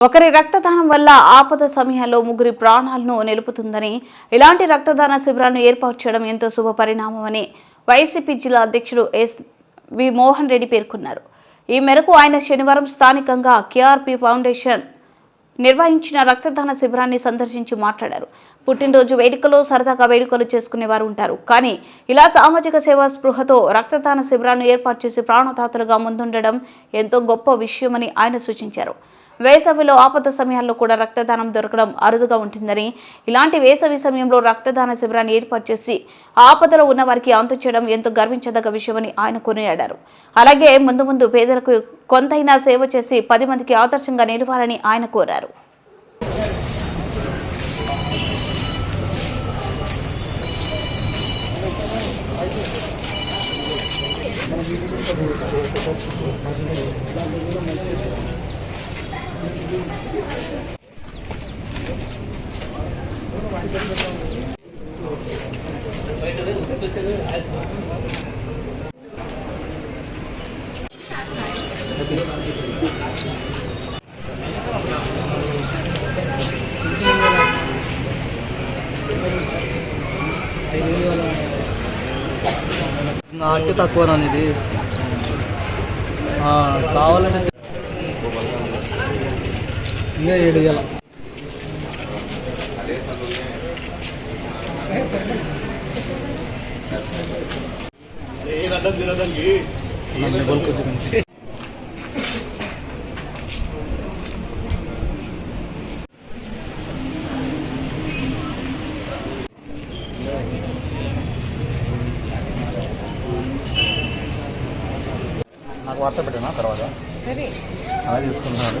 ఒకరి రక్తదానం వల్ల ఆపద సమయాల్లో ముగ్గురి ప్రాణాలను నిలుపుతుందని ఇలాంటి రక్తదాన శిబిరాలను ఏర్పాటు చేయడం ఎంతో శుభ పరిణామమని వైసీపీ జిల్లా అధ్యక్షుడు ఎస్ వి మోహన్ రెడ్డి పేర్కొన్నారు. ఈ మేరకు ఆయన శనివారం స్థానికంగా కేఆర్పి ఫౌండేషన్ నిర్వహించిన రక్తదాన శిబిరాన్ని సందర్శించి మాట్లాడారు. పుట్టినరోజు వేడుకలో సరదాగా వేడుకలు చేసుకునేవారు ఉంటారు. కానీ ఇలా సామాజిక సేవా స్పృహతో రక్తదాన శిబిరాన్ని ఏర్పాటు చేసి ప్రాణదాతలుగా ముందుండడం ఎంతో గొప్ప విషయమని ఆయన సూచించారు. వేసవిలో ఆపద సమయాల్లో కూడా రక్తదానం దొరకడం అరుదుగా ఉంటుందని ఇలాంటి వేసవి సమయంలో రక్తదాన శిబిరాన్ని ఏర్పాటు చేసి ఆపదలో ఉన్న వారికి అందచేయడం ఎంతో గర్వించదగ్గ విషయమని ఆయన కొనియాడారు. అలాగే ముందు ముందు పేదలకు కొంతైనా సేవ చేసి పది మందికి ఆదర్శంగా నిలవాలని ఆయన కోరారు. నాకే తక్కువ ఇది. కావాలంటే ఇంకా ఏడు నన్ను బల్క్ చూపించి నాకు వాట్సాప్ పెట్టానా తర్వాత? సరే. అలా తీసుకుంటున్నాను.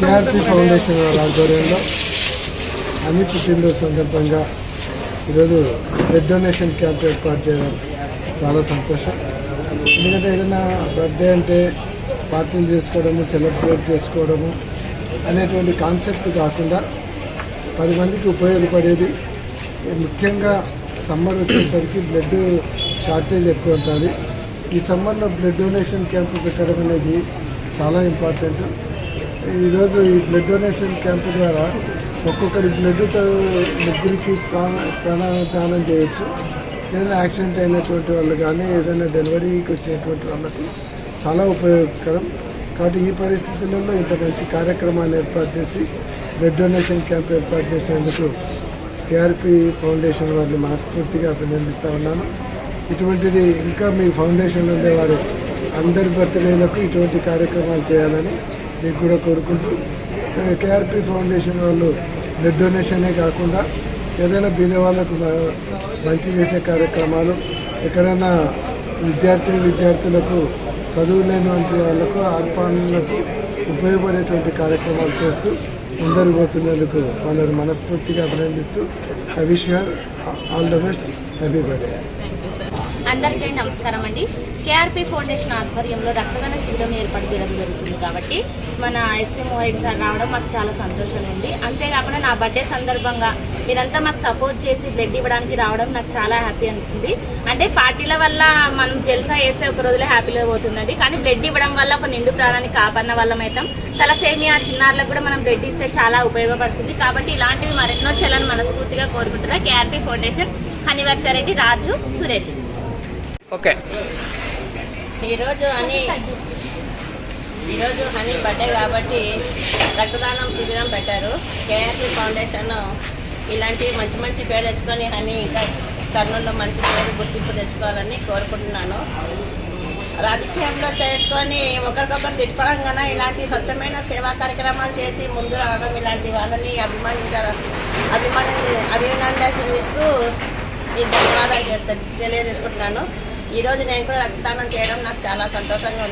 కేఆర్పి ఫౌండేషన్ వారి ఆధ్వర్యంలో అన్ని పుట్టినరోజు సందర్భంగా ఈరోజు బ్లడ్ డొనేషన్ క్యాంప్ ఏర్పాటు చేయడం చాలా సంతోషం. ఎందుకంటే ఏదైనా బర్త్డే అంటే పార్టీలు చేసుకోవడము సెలబ్రేట్ చేసుకోవడము అనేటువంటి కాన్సెప్ట్ కాకుండా పది మందికి ఉపయోగపడేది ముఖ్యంగా సమ్మర్ వచ్చేసరికి బ్లడ్ షార్టేజ్ ఎక్కువ ఉంటుంది. ఈ సమ్మర్లో బ్లడ్ డొనేషన్ క్యాంపు పెట్టడం అనేది చాలా ఇంపార్టెంట్ ఈరోజు ఈ బ్లడ్ డొనేషన్ క్యాంపు ద్వారా ఒక్కొక్కరి బ్లడ్తో ముగ్గురికి ప్రాణ ప్రాణదానం చేయొచ్చు. ఏదైనా యాక్సిడెంట్ అయినటువంటి వాళ్ళు కానీ ఏదైనా డెలివరీకి వచ్చేటువంటి వాళ్ళకి చాలా ఉపయోగకరం. కాబట్టి ఈ పరిస్థితులలో ఇంత మంచి కార్యక్రమాన్ని ఏర్పాటు చేసి బ్లడ్ డొనేషన్ క్యాంప్ ఏర్పాటు చేసినందుకు కేఆర్పి ఫౌండేషన్ వారిని మనస్ఫూర్తిగా అభినందిస్తూ ఉన్నాను. ఇటువంటిది ఇంకా మీ ఫౌండేషన్లో ఉండేవారు అందరి బర్త్డేలకు ఇటువంటి కార్యక్రమాలు చేయాలని మీకు కూడా కోరుకుంటూ కేఆర్పి ఫౌండేషన్ వాళ్ళు బ్లడ్ డొనేషనే కాకుండా ఏదైనా బీద వాళ్ళకు మంచి చేసే కార్యక్రమాలు ఎక్కడైనా విద్యార్థి విద్యార్థులకు చదువు లేనివంటి వాళ్ళకు ఆత్మానులకు ఉపయోగపడేటువంటి కార్యక్రమాలు చేస్తూ ముందరు పోతున్నందుకు వాళ్ళని మనస్ఫూర్తిగా అభినందిస్తూ I wish all the best happy birthday అందరికీ నమస్కారం అండి. కేఆర్పి ఫౌండేషన్ ఆధ్వర్యంలో రక్తదాన శిబిరం ఏర్పాటు చేయడం జరుగుతుంది కాబట్టి మన ఎస్వి మోహరెడ్డి సార్ రావడం మాకు చాలా సంతోషంగా ఉంది. అంతేకాకుండా నా బర్త్డే సందర్భంగా మీరంతా మాకు సపోర్ట్ చేసి బ్లడ్ ఇవ్వడానికి రావడం నాకు చాలా హ్యాపీ అనిపిస్తుంది. అంటే పార్టీల వల్ల మనం జల్సా వేస్తే ఒక రోజులో హ్యాపీలో పోతుందండి. కానీ బ్లడ్ ఇవ్వడం వల్ల ఒక నిండు ప్రాణాన్ని కాపాడిన వాళ్ళం అవుతాం. తలసేమియా చిన్నారులకు కూడా మనం బ్లడ్ ఇస్తే చాలా ఉపయోగపడుతుంది. కాబట్టి ఇలాంటివి మరెన్నో చేయాలని మనస్ఫూర్తిగా కోరుకుంటున్నా. KRP foundation Honey Varsha Reddy Raju Suresh. Okay. ఈరోజు హనీ ఈరోజు హనీ బర్త్డే కాబట్టి రక్తదానం శిబిరం పెట్టారు. కేఆర్పి ఫౌండేషన్ ఇలాంటి మంచి మంచి పేరు తెచ్చుకొని హనీ ఇంకా కర్నూలులో మంచి పేరు గుర్తింపు తెచ్చుకోవాలని కోరుకుంటున్నాను. రాజకీయంలో చేసుకొని ఒకరికొకరు తిట్టుకోవడం కన్నా ఇలాంటి స్వచ్ఛమైన సేవా కార్యక్రమాలు చేసి ముందు రావడం ఇలాంటి వాళ్ళని అభిమానించాలి అభిమానం అభినందనలు ఇస్తూ ఈ ధన్యవాదాలు తెలియజేసుకుంటున్నాను. ఈ రోజు నేను కూడా రక్తదానం చేయడం నాకు చాలా సంతోషంగా ఉంది.